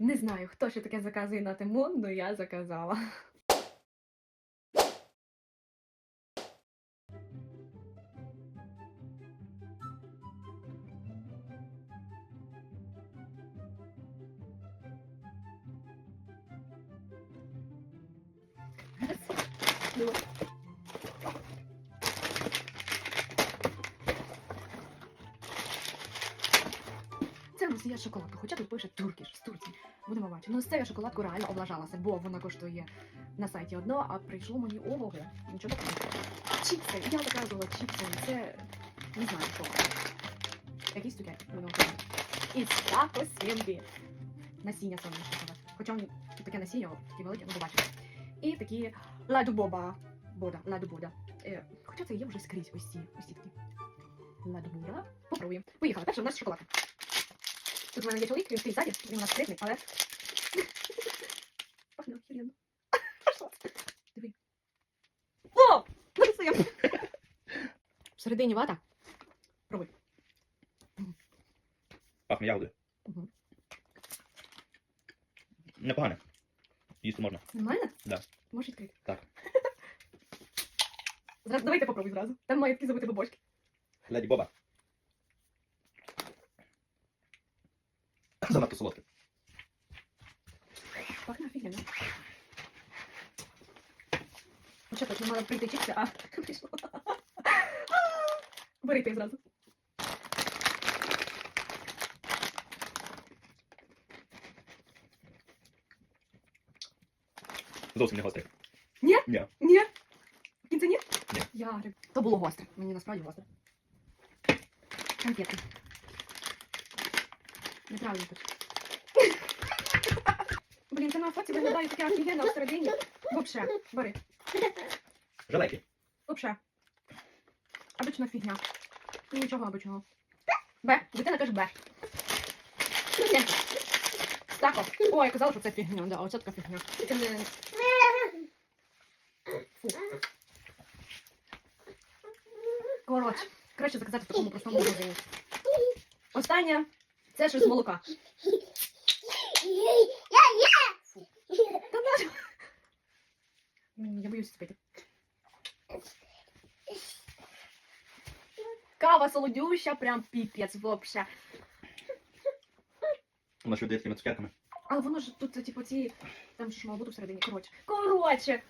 Не знаю, хто ще таке заказує на Тимон, але я заказала. Давай. Це у нас є шоколадка, хоча тут пише Туркіш з Турції. Будемо бачити. Ну з цією шоколадкою реально облажалася, бо вона коштує на сайті одно, а прийшло мені ого. Нічого такого. Чіпси. Я заказувала чіпси. Це не знаю що. Якісь цукерки. І тако сімбі. Насіння сонячного. Хоча таке насіння, о, такі великі, ну побачите. І такі ладу боба. Бода, ладу бода. Е, хоча це є вже скрізь ось ці, ось ці такі. Ладу бода. Попробуємо. Поїхали. Перше у нас шоколадка. Тут у мене є чоловік, він стоїть ззаді, він у нас спритний, але... Пахне охеренно. Пошла. Диви. О! Нарисуємо. Всередині вата. Пробуй. Пахне ягодою. Мгм. Непогано. Їсти можна. Нормально? Да. Можеш відкрити? Так. Зразу, давайте попробуй зразу. Там має такі забити бабочки. Леді Боба. Занадто солодке. Пахне офігенно. Ну що, тут не мала прийти чіпси, а прийшло. Бери ти зразу. Зовсім не гостре. Ні? Ні. Ні. В кінці ні? Ні. Я гриб. То було гостре. Мені насправді гостре. Конфетки. Неправильно тут. Блін, це на фоці виглядає таке офігенно всередині. Вообще, бери. Жалейки. Вообще. Обична фігня. Нічого обичного. Б. Дитина каже Б. Тако. О, я казала, що це фігня. Да, оце така фігня. Це не... Фу. Коротше, краще заказати в такому простому магазині. Останнє. Це щось з молока. Я боюсь спити. Кава солодюща, прям піпець вообще. Вона ще видає такими цукерками. Але воно ж тут, типу, ці. Там ж мало бути всередині. Коротше. Коротше.